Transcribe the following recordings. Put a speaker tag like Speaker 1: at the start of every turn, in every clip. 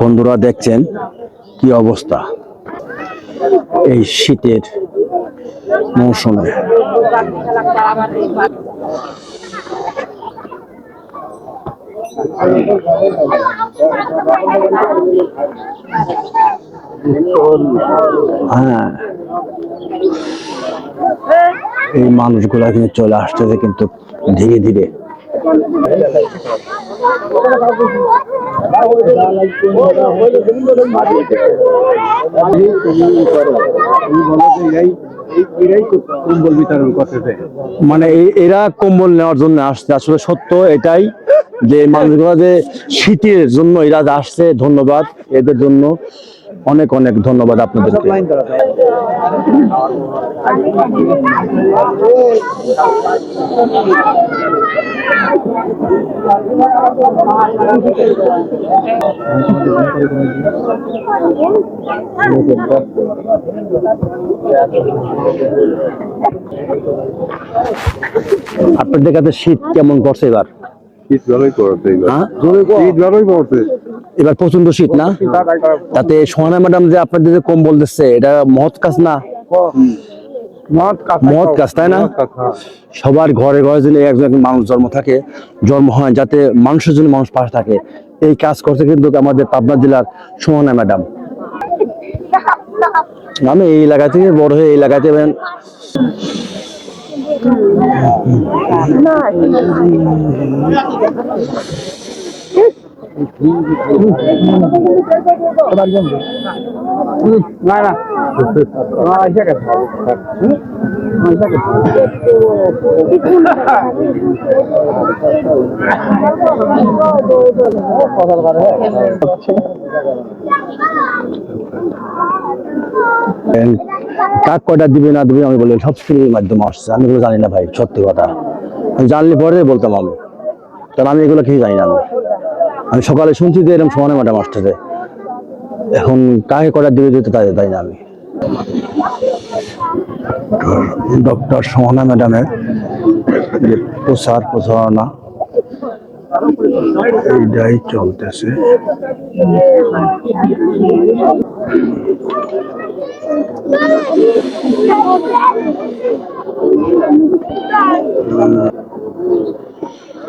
Speaker 1: বন্ধুরা দেখছেন কি অবস্থা এই শীতের মৌসুমে। হ্যাঁ। এই মানুষগুলা কিন্তু চলে আসতেছে কিন্তু ধীরে ধীরে।
Speaker 2: কম্বল বিতরণ করতেছে
Speaker 1: মানে এরা কম্বল নেওয়ার জন্য আসছে। আসলে সত্য এটাই যে মানুষগুলো যে শীতের জন্য এরা আসছে, ধন্যবাদ এদের জন্য। অনেক অনেক ধন্যবাদ আপনাদেরকে। আপনাদের কাছে শীত কেমন পড়ছে এবার?
Speaker 2: শীত ভালোই পড়ছে এবার।
Speaker 1: হ্যাঁ?
Speaker 2: শীত ভালোই পড়ছে।
Speaker 1: এবার প্রচণ্ড শীত না? তাতে সোহানা ম্যাডাম যে আপনাদের যে কম্বল দিচ্ছে এটা মহৎ কাজ না? মহৎ কাজ তাই না? সবার ঘরে ঘরে যদি একজন মানুষ জন্ম থাকে জন্ম হয় যাতে মানুষের জন্য মানুষ পাশে থাকে এই কাজ করছে কিন্তু আমাদের পাবনা জেলার সোহানা ম্যাডাম। আমি এই এলাকা থেকে বড় হয়ে এই এলাকাতে এবার কাক কয়টা দিবে, না দিবে, আমি বলি, সব ফ্রির মাধ্যমে আসছে। আমি জানি না ভাই, সত্যি কথা। জানলে পরে বলতাম আমি। কারণ আমি এগুলো কিছু জানি না আমি। আমি সকালে শুনছি যে এরকম সমানে ম্যাডাম আসতেছে। এখন কাকে কয়টা দিবে দিতে তাই তাই না আমি। ডক্টর সোহনা ম্যাডামের যে প্রচার প্রচারণা এইটাই চলতেছে।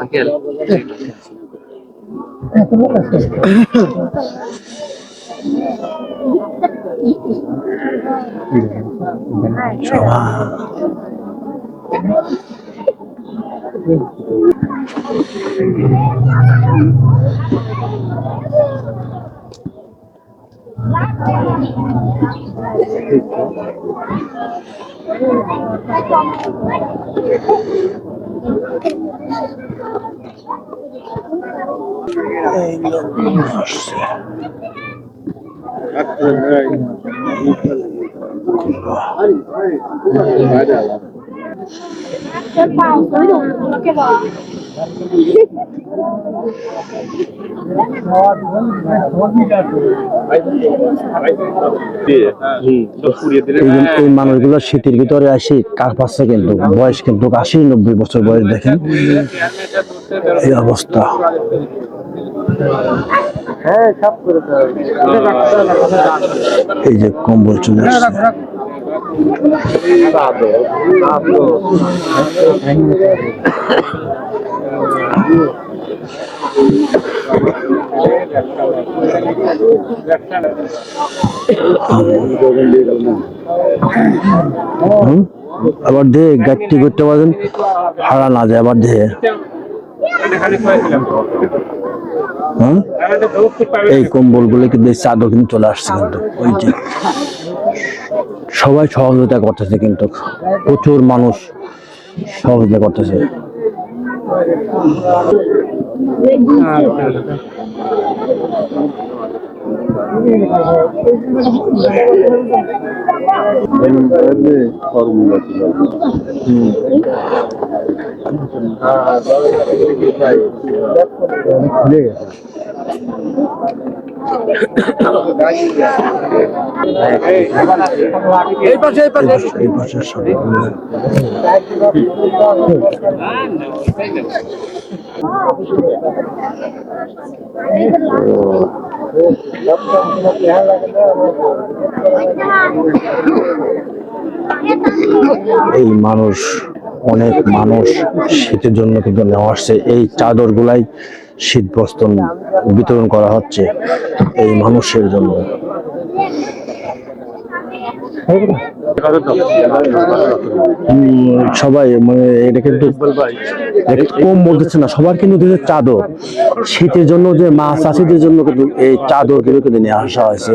Speaker 1: Uncle. Eğlenmişsin. Aklın öyle.
Speaker 2: Kurba. Hadi hadi. Hadi hadi.
Speaker 1: এই মানুষগুলো শীতের ভিতরে আসি কাক পাচ্ছে কিন্তু? বয়স কিন্তু আশি, নব্বই বছর বয়স দেখেন। এই অবস্থা।
Speaker 2: করে
Speaker 1: এই যে কম্বল চলে? আবার দে গাড়ি করতে পারেন। হারা না যায় আবার দে। হ্যাঁ এই কম্বলগুলো কিন্তু এই চাদর কিন্তু চলে আসছে কিন্তু ওই যে। সবাই সহযোগিতা করতেছে কিন্তু প্রচুর মানুষ সহযোগিতা করতেছে।
Speaker 2: এই পাশে এই
Speaker 1: মানুষ অনেক মানুষ শীতের জন্য কিন্তু নেওয়া আসছে। এই চাদর গুলাই শীত বস্ত্র বিতরণ করা হচ্ছে এই মানুষের জন্য। সবাই মানে এটা কিন্তু কম বলতেছে না, সবার কিন্তু চাদর। শীতের জন্য যে মা চাষিদের জন্য কিন্তু এই চাদর কিন্তু নিয়ে আসা হয়েছে।